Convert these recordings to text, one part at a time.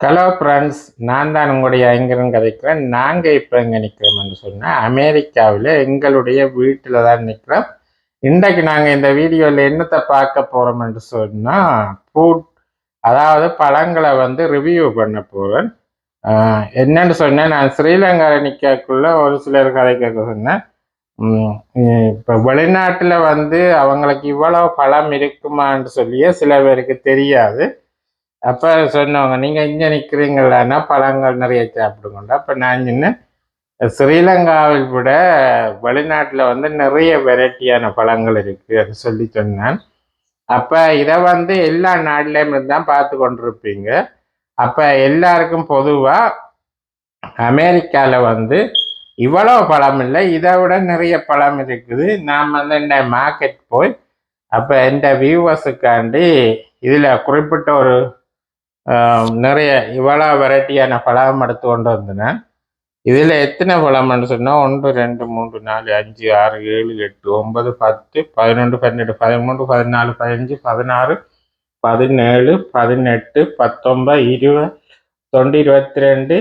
Hello friends நான் தான் உங்களுடைய ஐங்கரன் கதைக்கிறேன். நாங்கள் இப்போ எங்கே நிற்கிறோம்னு சொன்னால் அமெரிக்காவில் எங்களுடைய வீட்டில் தான் நிற்கிறோம் இன்றைக்கு நாங்கள் இந்த வீடியோவில் என்னத்தை பார்க்க போகிறோம்னு சொன்னால் ஃபுட் அதாவது பழங்களை வந்து ரிவ்யூ பண்ண போகிறேன் என்னன்னு சொன்னேன் நான் ஸ்ரீலங்காவில் நிற்கக்குள்ள ஒரு சிலர் கதை கேட்க சொன்னேன். இப்போ வெளிநாட்டில் வந்து அவங்களுக்கு இவ்வளோ பழம் இருக்குமான்னு சொல்லியே சில பேருக்கு தெரியாது. அப்போ சொன்னவங்க நீங்கள் இங்கே நிற்கிறீங்களான்னா பழங்கள் நிறைய சாப்பிடுங்கண்டா? அப்போ நான் சொன்னேன் ஸ்ரீலங்காவில் விட வெளிநாட்டில் வந்து நிறைய வெரைட்டியான பழங்கள் இருக்குது அது சொல்லி சொன்னேன். அப்போ இதை வந்து எல்லா நாட்டிலையும் தான் பார்த்து கொண்டிருப்பீங்க. அப்போ எல்லாருக்கும் பொதுவாக அமெரிக்காவில் வந்து இவ்வளோ பழம் இல்லை இதை விட நிறைய பழம் இருக்குது. நான் வந்து இந்த மார்க்கெட் போய் அப்போ இந்த வியூவர்ஸுக்காண்டி இதில் குறிப்பிட்ட ஒரு நிறைய இவ்வளோ வெரைட்டியான பழம் எடுத்து கொண்டு வந்தேன். இதில் எத்தனை பழம்னு சொன்னால் ஒன்று ரெண்டு மூன்று நாலு அஞ்சு ஆறு ஏழு எட்டு ஒன்பது பத்து பதினொன்று பன்னெண்டு பதிமூன்று பதினாலு பதினஞ்சு பதினாறு பதினேழு பதினெட்டு பத்தொன்பது இருபது தொண்டு இருபத்தி ரெண்டு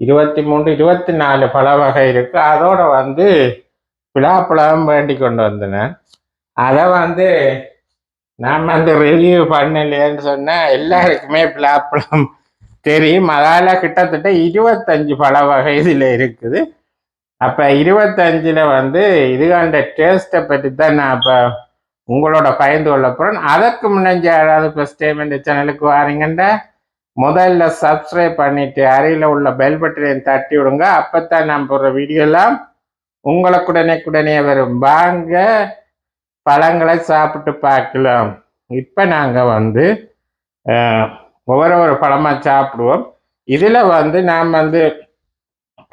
இருபத்தி மூன்று இருபத்தி நாலு பழ வகை இருக்குது அதோடு வந்து பிலாப்பழம் வேண்டி கொண்டு வந்தேன். அதை வந்து நான் வந்து ரிவ்யூ பண்ணலையேன்னு சொன்னால் எல்லாருக்குமே பிளாப்ளம் தெரியும். அதால் கிட்டத்தட்ட இருபத்தஞ்சு பல வகை இதில் இருக்குது. அப்போ இருபத்தஞ்சில் வந்து இதுகாண்ட டேஸ்ட்டை பற்றி தான் நான் இப்போ உங்களோட பயந்து கொள்ள போகிறேன் அதற்கு முன்னஞ்சு யாராவது ஃபஸ்ட் டைம் இந்த சேனலுக்கு வாரீங்கன்னா முதல்ல சப்ஸ்கிரைப் பண்ணிட்டு அருகில் உள்ள பெல் பட்டனையும் தட்டி விடுங்க. அப்போ தான் நான் போடுற வீடியோலாம் உங்களுக்கு உடனே உடனே வரும். வாங்க பழங்களை சாப்பிட்டு பார்க்கலாம். இப்போ நாங்கள் வந்து ஒவ்வொரு ஒரு பழமாக சாப்பிடுவோம். இதில் வந்து நாம் வந்து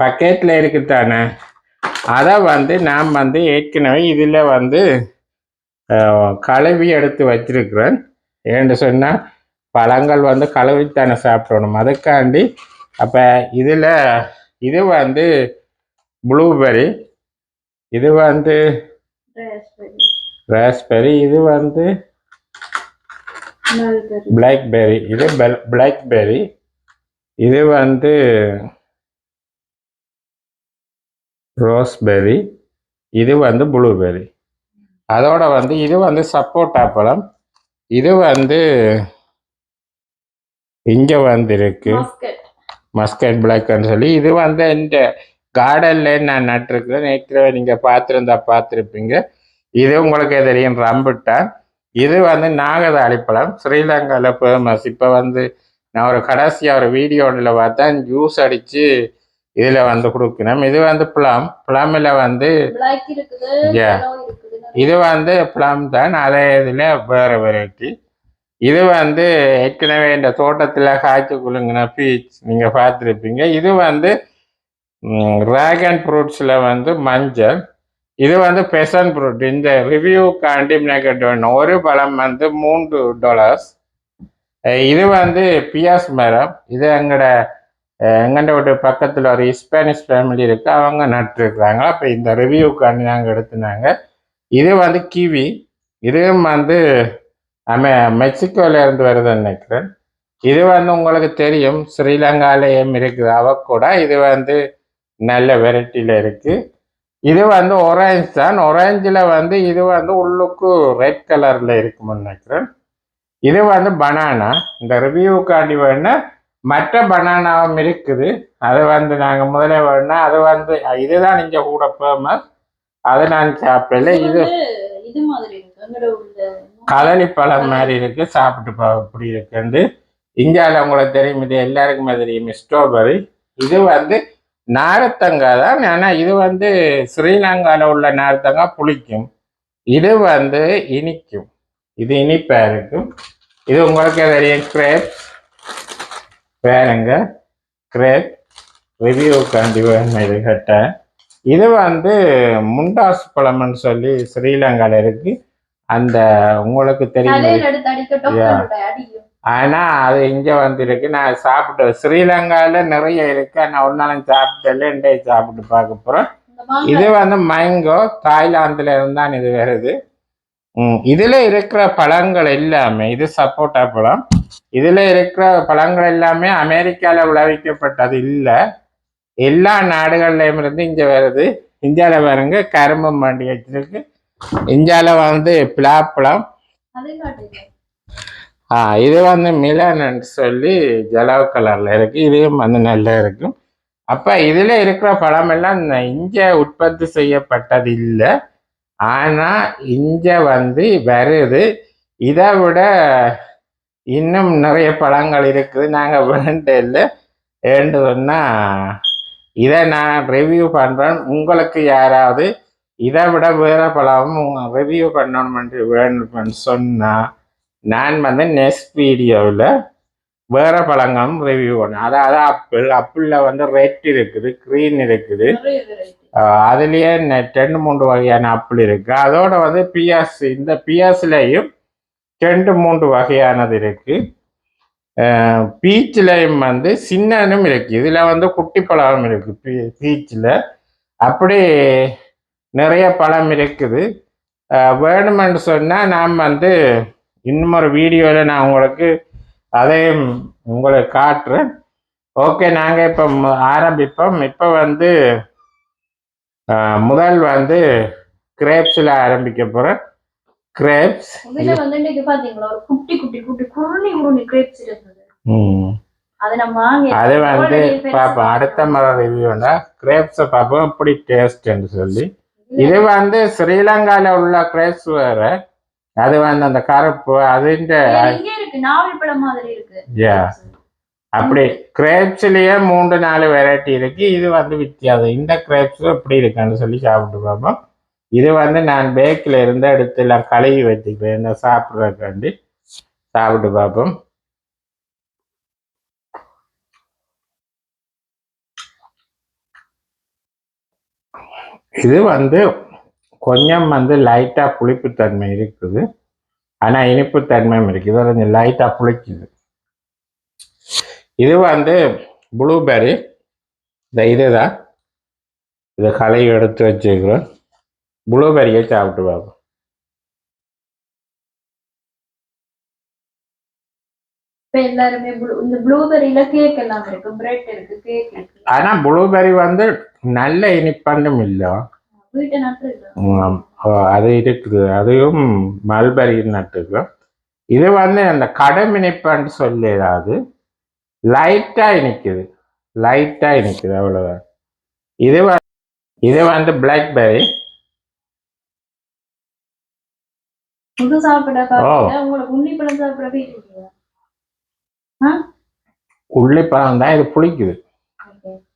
பக்கெட்டில் இருக்குதானே? அதை வந்து நாம் வந்து ஏற்கனவே இதில் வந்து கழுவி எடுத்து வச்சிருக்கிறேன் ஏன்னு சொன்னால் பழங்கள் வந்து கழுவித்தானே சாப்பிடணும். அதுக்காண்டி அப்போ இதில் இது வந்து ப்ளூபெரி இது வந்து ராஸ்பெரி இது வந்து பிளாக்பெர்ரி இது பிளாக்பெர்ரி இது வந்து ரோஸ்பெர்ரி இது வந்து ப்ளூபெர்ரி அதோட வந்து இது வந்து சப்போட்டா பழம் இது வந்து இங்கே வந்து இருக்கு muscat, மஸ்கட் பிளாக்னு சொல்லி இது வந்து இந்த கார்டனில் நான் நட்டிருக்கிறேன் ஏற்கனவே நீங்கள் பார்த்துருந்தா பார்த்துருப்பீங்க. இது உங்களுக்கு தெரியும் ரம்புட்டான் இது வந்து நாகதாளி பழம் ஸ்ரீலங்காவில் ஃபேமஸ் இப்போ வந்து நான் ஒரு கடைசியாக ஒரு வீடியோவில் பார்த்தேன். ஜூஸ் அடித்து இதில் வந்து கொடுக்கணும். இது வந்து ப்ளம் ப்ளம்மில் வந்து இது வந்து ப்ளம் தான். அதே இதில் வேறு வெரைட்டி இது வந்து ஏற்கனவே இந்த தோட்டத்தில் காய்ச்சி குலுங்கின பீச் நீங்கள் பார்த்துருப்பீங்க. இது வந்து ட்ராகன் ஃப்ரூட்ஸில் வந்து மஞ்சள். இது வந்து பெசன் ஃப்ரூட் இந்த ரிவ்யூக்காண்டி காண்டிமினேட் வேணும். ஒரு பழம் வந்து மூன்று டாலர்ஸ் இது வந்து பியாஸ் மரம். இது எங்களோட எங்கள்ட வீட்டு பக்கத்தில் ஒரு ஹிஸ்பானிஷ் ஃபேமிலி இருக்குது அவங்க நட்டுருக்குறாங்க. அப்போ இந்த ரிவ்யூக்காண்டி நாங்கள் எடுத்துனாங்க. இது வந்து கிவி. இதுவும் வந்து அமெ மெக்சிகோலேருந்து வருதுன்னு நினைக்கிறேன். இது வந்து உங்களுக்கு தெரியும். ஸ்ரீலங்காலேயும் இருக்குது. அவக்கூட இது வந்து நல்ல வெரைட்டியில் இருக்குது இது வந்து ஒரேஞ்ச் தான். ஒரேஞ்சில் வந்து இது வந்து உள்ளுக்கு ரெட் கலரில் இருக்கும்னு நினைக்கிறேன். இது வந்து பனானா இந்த ரிவ்யூக்காண்டி வேணா மற்ற பனானாவும் இருக்குது. அது வந்து நாங்கள் முதல்ல வேணா அது வந்து இதுதான் இங்கே கூட ஃபேமஸ் அது நான் சாப்பிடல. இது வந்து கதளி பழம் மாதிரி இருக்கு. சாப்பிட்டு இப்படி இருக்குண்டு இந்தியாவில் உங்களுக்கு தெரியும். இது எல்லாருக்குமே தெரியும். ஸ்ட்ராபெரி இது வந்து நாரத்தங்காய் தான். ஆனால் இது வந்து ஸ்ரீலங்காவில் உள்ள நாரத்தங்காய் புளிக்கும். இது வந்து இனிக்கும். இது இனிப்பாக இருக்கும். இது உங்களுக்கு தெரியும் கிரேப் வேறுங்க கிரேப் ரிவ்யூ காண்டி வேணும்? இது கட்ட இது வந்து முண்டாஸ் பழம்னு சொல்லி ஸ்ரீலங்காவில் இருக்கு. அந்த உங்களுக்கு தெரியும். தலையில எடுத்து அடிக்கட்டும் Yeah. அடிக்கும் ஆனா அது இங்க வந்திருக்கு. நான் சாப்பிட்டேன் ஸ்ரீலங்கால நிறைய இருக்கு. நான் நாளும் சாப்பிட்டல இன்றைய சாப்பிட்டு பார்க்க மாங்காய் இது வந்து மேங்கோ தாய்லாந்துல இருந்தான் இது வருது இதுல இருக்கிற பழங்கள் எல்லாமே இது சப்போட்டா பழம் இதுல இருக்கிற பழங்கள் எல்லாமே அமெரிக்கால விளைவிக்கப்பட்டது இல்ல. எல்லா நாடுகள்லயும் இருந்து இங்க வருது. இந்தியால பாருங்க கரும்பு மாண்டி வச்சிருக்கு இந்தியால வந்து பிளாப்பழம். இது வந்து மிலன்னு சொல்லி ஜலவு கலரில் இருக்குது இதுவும் வந்து நல்லா இருக்கும் அப்போ இதில் இருக்கிற பழமெல்லாம் இங்கே உற்பத்தி செய்யப்பட்டது இல்லை ஆனால் இங்கே வந்து வருது. இதை விட இன்னும் நிறைய பழங்கள் இருக்குது. நாங்கள் வேண்டும் இல்லை ஏண்டு சொன்னால் இதை நான் ரிவ்யூ பண்ணுறேன் உங்களுக்கு யாராவது இதை விட வேற பழம் ரிவ்யூ பண்ணணுமென்று வேணும்னு சொன்னால் நான் வந்து நெக்ஸ்ட் வீடியோவில் வேற பழங்களும் ரிவ்யூ பண்ணேன் அதாவது ஆப்பிள் ஆப்பிளில் வந்து ரெட் இருக்குது க்ரீன் இருக்குது. அதுலயே நெ- ரெண்டு மூன்று வகையான ஆப்பிள் இருக்கு. அதோட வந்து பியாஸ் இந்த பியாஸ்லையும் ரெண்டு மூன்று வகையானது இருக்கு. பீச்சிலையும் வந்து சின்னனும் இருக்கு. இதுல வந்து குட்டி பழம் இருக்கு பீச்சில் அப்படி நிறைய பழம் இருக்குது. வேணுமென்று சொன்னால் நாம் வந்து இன்னும் ஒரு வீடியோவில் நான் உங்களுக்கு அதையும் உங்களுக்கு காட்டுறேன். ஓகே நாங்கள் இப்போ ஆரம்பிப்போம். இப்போ வந்து முதல் வந்து கிரேப்ஸில் ஆரம்பிக்க போகிறேன் கிரேப்ஸ். இதுல வந்து இன்னைக்கு பாத்தீங்களா? ஒரு குட்டி குட்டி குட்டி குருணி குருணி கிரேப்ஸ் இருந்தது அதை நம்ம வாங்கி அது வந்து பார்ப்போம் அடுத்த முறை ரிவ்யூனா கிரேப்ஸை பார்ப்போம் எப்படி டேஸ்ட்னு சொல்லி. இது வந்து ஸ்ரீலங்கால உள்ள கிரேப்ஸ் வேற. அது வந்து அந்த கருப்பு அதுன்ற. அப்படி கிரேப்ஸ்லயே மூன்று நாலு வெரைட்டி இருக்கு. இது வந்து வித்தியாசம். இந்த கிரேப்ஸ் எப்படி இருக்குன்னு சொல்லி சாப்பிட்டு பார்ப்போம். இது வந்து நான் பேக்கில் இருந்து எடுத்து எல்லாம் கழுவி வச்சுக்கிறேன். இந்த சாப்பிட்றதுக்காண்டி சாப்பிட்டு பார்ப்போம். இது வந்து கொஞ்சம் வந்து லைட்டா புளிப்புத்தன்மை இருக்குது. ஆனா இனிப்புத்தன்மையும் இருக்குது இது கொஞ்சம் லைட்டா புளிக்குது. இது வந்து ப்ளூபெர்ரி இந்த இதுதான். இதை களையை எடுத்து வச்சுக்கிறோம். ப்ளூபெர்ரியை சாப்பிட்டு பார்ப்போம். இப்ப எல்லாருமே blue- இந்த ப்ளூபெரியில கேக் எல்லாம் இருக்கு. பிரெட் இருக்கு கேக் இருக்கு. ஆனா ப்ளூபெர்ரி வந்து நல்ல இனிப்பண்ணும் இல்லை. அது இருக்குது. அதுவும் மல்பரி நட்டுக்கும் இது வந்து அந்த கடமினிப்பான்னு சொல்லி ஏதாவது. லைட்டா இனிக்குது லைட்டா இனிக்குது அவ்வளவுதான். இது இது வந்து பிளாக்பெர்ரி புது சாப்பிட உள்ளிப்பழம் தான் இது புளிக்குது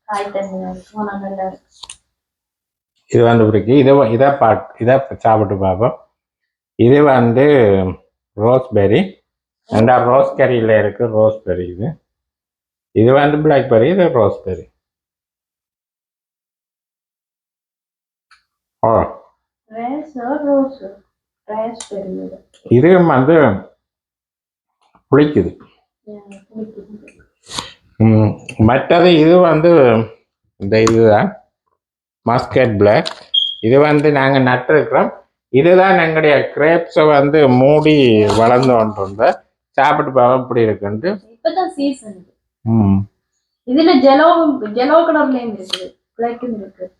காய் தண்ணி இருக்கும் நல்லா இருக்கு இது வந்து பிடிக்கு இதை இதை பா இதை சாப்பிட்டு பார்ப்போம் இது வந்து ரோஸ்பெரி. ரெண்டா ரோஸ் கறியில் இருக்கு ரோஸ்பெரி இது. இது வந்து பிளாக்பெர்ரி இது ரோஸ்பெரி. ஓ இதுவும் வந்து புளிக்குது. மற்றது இது வந்து இந்த இதுதான். மஸ்கட் பிளாக் இது வந்து நாங்கள் நட்டிருக்கிறோம். இதுதான் எங்களுடைய கிரேப்ஸை வந்து மூடி வளர்ந்து கொண்டிருந்த. சாப்பிட்டு பார்ப்போம் இப்படி இருக்குன்ட்டு. இப்பதான் சீசன் ம். இதுல ஜெலோ ஜெலோ கலர்லயும் இருக்குது. பிளாக்கும் இருக்கு.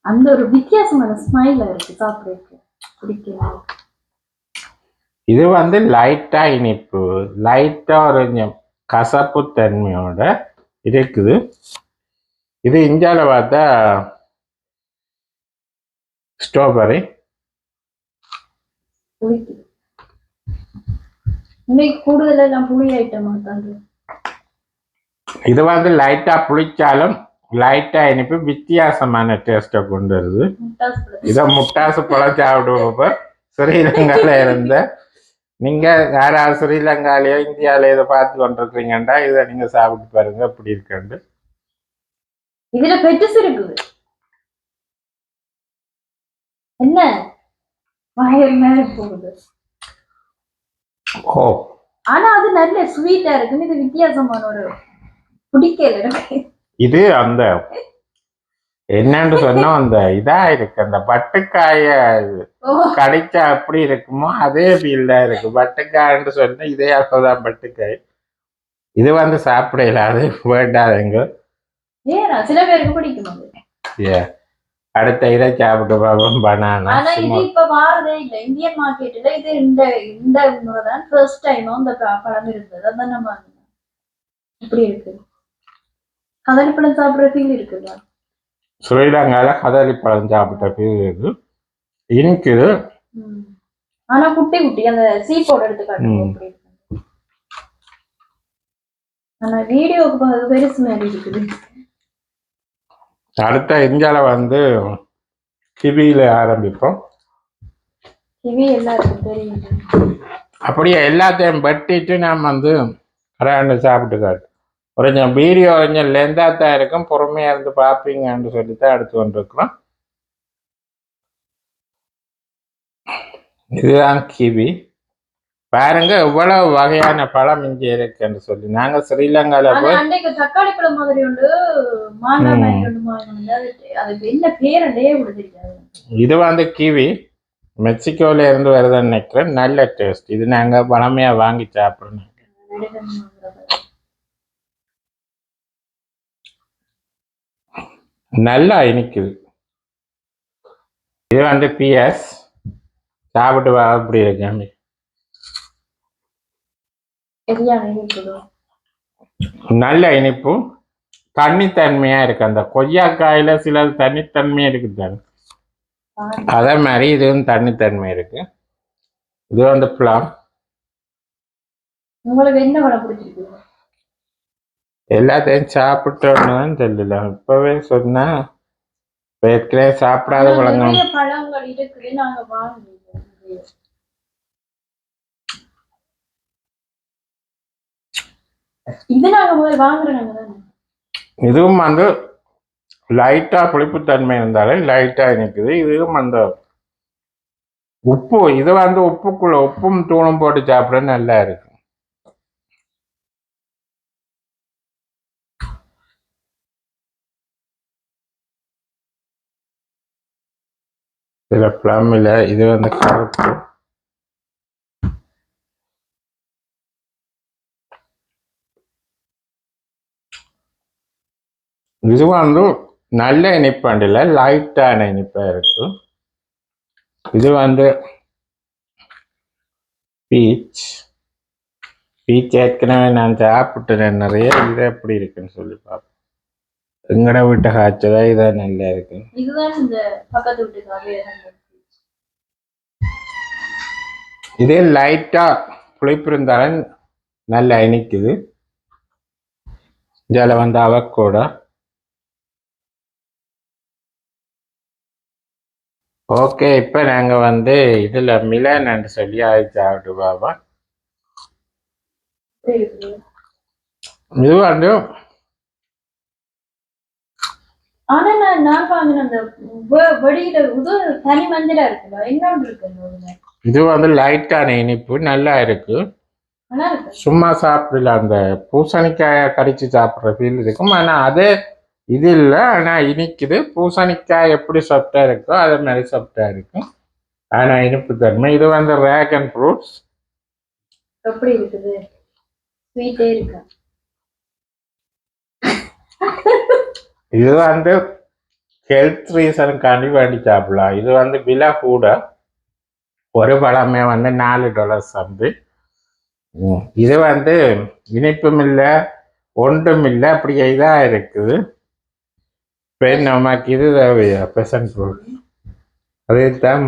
அந்த ஒரு வித்தியாசமான ஸ்மைல் இருக்கு. சாப்பிடுறதுக்கு. பிடிக்கும் இது வந்து லைட்டா இனிப்பு. லைட்டா ஒரு கசப்பு தன்மையோட இருக்குது இது இந்தியாவில் பார்த்தா ஸ்ட்ராபெரி இது வந்து லைட்டா புளிச்சாலும் லைட்டா இனிப்பு வித்தியாசமான டேஸ்ட்டை கொண்டு வருது. இதை முட்டாசு பழம் சாப்பிடுவோம் ஸ்ரீலங்கால இருந்த நீங்க யாராவது ஸ்ரீலங்காலயோ இந்தியாவில இதை பார்த்து கொண்டிருக்கீங்கண்டா இதை நீங்க சாப்பிட்டு பாருங்க எப்படி இருக்குன்னு இதுல பெட்டிஸ் இருக்குது. என்ன? மேல போகுது. ஓ. ஆனா அது நல்ல ஸ்வீட்டா இருக்குன்னு இது வித்தியாசமான ஒரு பிடிக்கல. இது அந்த என்னன்னு சொன்னா அந்த இதா இருக்கு அந்த பட்டுக்காய கடிச்சா எப்படி இருக்குமோ அதே ஃபீல்டா இருக்கு. பட்டுக்காய்ன்னு சொன்னா இதே அளவுதான் பட்டுக்காய். இது வந்து சாப்பிட இல்லாது வேண்டாதுங்க. சில பேருக்கு பிடிக்கும் அது. ஏ அடுத்த இதை சாப்பிட்டு பார்ப்போம். பனானா ஆனா இது இப்ப மாறதே இல்ல. இந்தியன் மார்க்கெட்ல இது இந்த இந்த முறை தான் ஃபர்ஸ்ட் டைம் அந்த பழம் இருந்தது அதான் நம்ம. இப்படி இருக்கு. கதளிப்பழம் சாப்பிடுற ஃபீல் இருக்குதா? ஸ்ரீலங்கால கதளி பழம் சாப்பிட்ட இருக்கு இனிக்குது. ஆனா குட்டி குட்டி அந்த சீப்போட எடுத்து காட்டுங்க ம். அப்படி இருக்கு ஆனா வீடியோக்கு பெருசு மாதிரி இருக்குது. அடுத்த இந்தியாவில் வந்து கிவியில் ஆரம்பிப்போம். கிவி எல்லாருக்கும் தெரியும் அப்படியே எல்லாத்தையும் வெட்டிட்டு நாம் வந்து கடாண்டு சாப்பிட்டு காட்டு கொஞ்சம் வீடியோ கொஞ்சம் லெந்தாக தான் இருக்கும். பொறுமையாக இருந்து பார்ப்பீங்கன்னு சொல்லி தான் எடுத்து கொண்டிருக்கிறோம் இதுதான் கிவி. பாருங்க இவ்வளவு வகையான பழம் இங்கே இருக்குன்னு சொல்லி. நாங்கள் ஸ்ரீலங்காவில் ஆனா போய் தக்காளி பழம் மாதிரி உண்டு. இது வந்து கிவி. மெக்சிகோல இருந்து வருதுன்னு நினைக்கிறேன். நல்ல டேஸ்ட் இது நாங்கள் பழமையாக வாங்கி சாப்பிட்றோம் நல்லா இனிக்குது. இது வந்து பிஎஸ் சாப்பிட்டு வா அப்படி இருக்கு இருக்குது நல்ல இனிப்பு. தண்ணித்தன்மையா இருக்கு. அந்த கொய்யாக்காயில சில தண்ணித்தன்மை இருக்குது அதே மாதிரி இதுவும் தண்ணித்தன்மை இருக்கு. இது வந்து பிளாம் உங்களுக்கு என்ன பழம் பிடிச்சிருக்கு? எல்லாத்தையும் சாப்பிட்டோன்னு தெரியல. இப்பவே சொன்னா ஏற்கனவே சாப்பிடாத பழங்கள் இதுவும் வந்து லைட்டா புளிப்புத்தன்மை இருந்தாலே லைட்டா இனிக்குது இதுவும் அந்த உப்பு இது வந்து உப்புக்குள்ள உப்பும் தூளும் போட்டு சாப்பிட நல்லா இருக்கு. இதுல பிளம் இல்ல இது வந்து கருப்பு. இது வந்து நல்ல இனிப்பாண்டு இல்லை லைட்டான இனிப்பா இருக்கு. இது வந்து பீச் பீச் ஏற்கனவே நான் சாப்பிட்டுறேன் நிறைய இது எப்படி இருக்குன்னு சொல்லி பார்ப்போம் எங்கட வீட்டு காய்ச்சதா இதான் நல்லா இருக்கு இதுதான் இந்த பக்கத்து இதே லைட்டா புளிப்பு இருந்தாலும் நல்லா இனிக்குது இதில் வந்து அவக்கூட ஓகே இப்போ நாங்கள் வந்து இதில் மிலன்னு சொல்லி அது சாப்பிட்டு பாப்போம் இது வந்து ஆனா நான் நான் வாங்கின அந்த வெடியில இது தனி மஞ்சளா இருக்குல்ல இன்னொன்று இருக்கு. இது வந்து லைட்டான இனிப்பு நல்லா இருக்கு. சும்மா சாப்பிடல. அந்த பூசணிக்காயை கடிச்சு சாப்பிட்ற ஃபீல் இருக்கும். ஆனால் அதே இது இல்லை. ஆனால் இனிக்குது. பூசணிக்காய் எப்படி சாப்பிட்டா இருக்கோ அதே மாதிரி சாப்பிட்டா இருக்கும். ஆனால் இனிப்பு தன்மை. இது வந்து ரேகன் ஃப்ரூட்ஸ் எப்படி இருக்குது? ஸ்வீட்டே இருக்கு? இது வந்து ஹெல்த் ரீசனுக்காண்டி வேண்டி சாப்பிடலாம் இது வந்து விலை கூட ஒரு பழமே வந்து நாலு டாலர்ஸ் வந்து. இது வந்து இனிப்பும் இல்லை ஒன்றும் இல்லை அப்படி இதாக இருக்குது. இப்போ நமக்கு இது தேவையா? பெசன் ஃப்ரூட் அதே தான்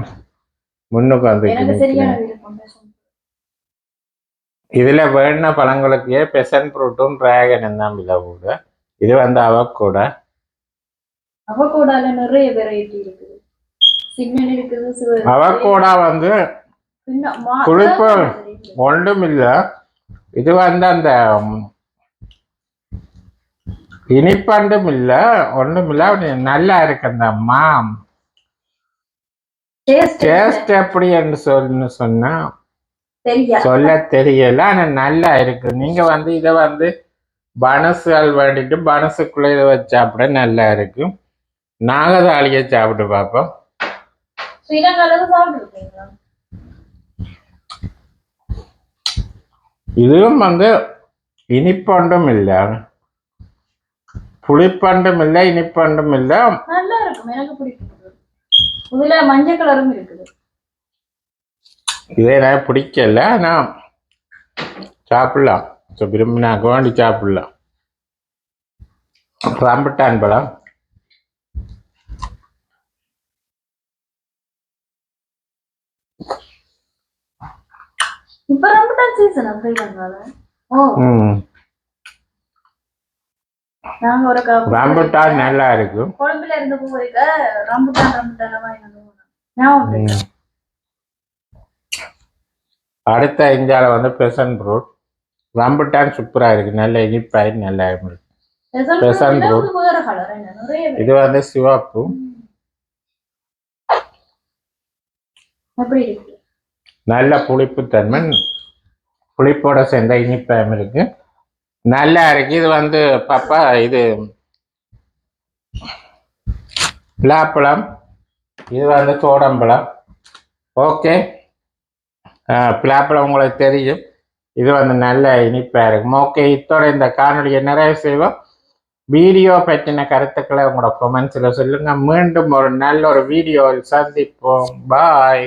முன்னுக்கு வந்து இதில் வேண பழங்களுக்கு பெசன் ஃப்ரூட்டும் டிராகன் தான் விலை கூட. இது வந்து அவக்கூட. அவகோடால நிறைய வெரைட்டி இருக்குது. சிக்னல் இருக்குது அவக்கூடா வந்து தெரியுது. ஒன்றும் இல்லை இது. வந்து அந்த இனிப்பண்டும் இல்லை ஒன்றும் இல்லை நல்லா இருக்கு அந்த மா Taste டேஸ்ட் எப்படி என்று சொல்லு சொன்னா சொல்ல தெரியல ஆனா நல்லா இருக்கு. நீங்க வந்து இதை வந்து பனசுகள் வேண்டிட்டு பனசுக்குள்ள இதை வச்சு சாப்பிட நல்லா இருக்கு நாகதாளியை சாப்பிட்டு பார்ப்போம் இதுவும் வந்து இனிப்பண்டும் இல்லை. புளிப்பண்டும் இல்லை இனிப்பண்டும் இல்லை. நல்லா இருக்கும் எனக்கு பிடிக்கும் இதுல மஞ்சள் கலரும் இருக்குது. இதே எனக்கு பிடிக்கல ஆனால் சாப்பிடலாம். ஸோ விரும்பினா வேண்டி சாப்பிடலாம். ரம்பட்டான் பழம். இப்ப ரம்புட்டான் சீசன் ஸ்ரீலங்கால ஓ. நாங்க ஒரு ரம்பட்டான் நல்லா இருக்கும் கொழும்புல இருந்து போயிருக்க ரம்புட்டான் ரம்புட்டான் வாங்கி இருக்கா? அடுத்த இந்தியாவில் வந்து பெசன் ஃப்ரூட் ரம்புட்டான் சூப்பராக இருக்கு. நல்ல இனிப்பாய் நல்லா இருக்கு. ஃப்ரூட்ல ஃப்ரூட். இருக்கு. இது வந்து சிவப்பு எப்படி இருக்கு நல்ல புளிப்பு தன்மை புளிப்போட சேர்ந்த இனிப்பம் இருக்கு. நல்லா இருக்கு. இது வந்து பாப்பா இது பிளாப்பழம் இது வந்து தோடம்பழம் ஓகே. பிளாப்பழம் உங்களுக்கு தெரியும். இது வந்து நல்ல இனிப்பாக இருக்கும். ஓகே இத்தோட இந்த காணொலியை நிறைவு செய்வோம். வீடியோ பற்றின கருத்துக்களை உங்களோட கொமெண்ட்ஸில் சொல்லுங்கள் மீண்டும் ஒரு நல்ல ஒரு வீடியோவில் சந்திப்போம். பாய்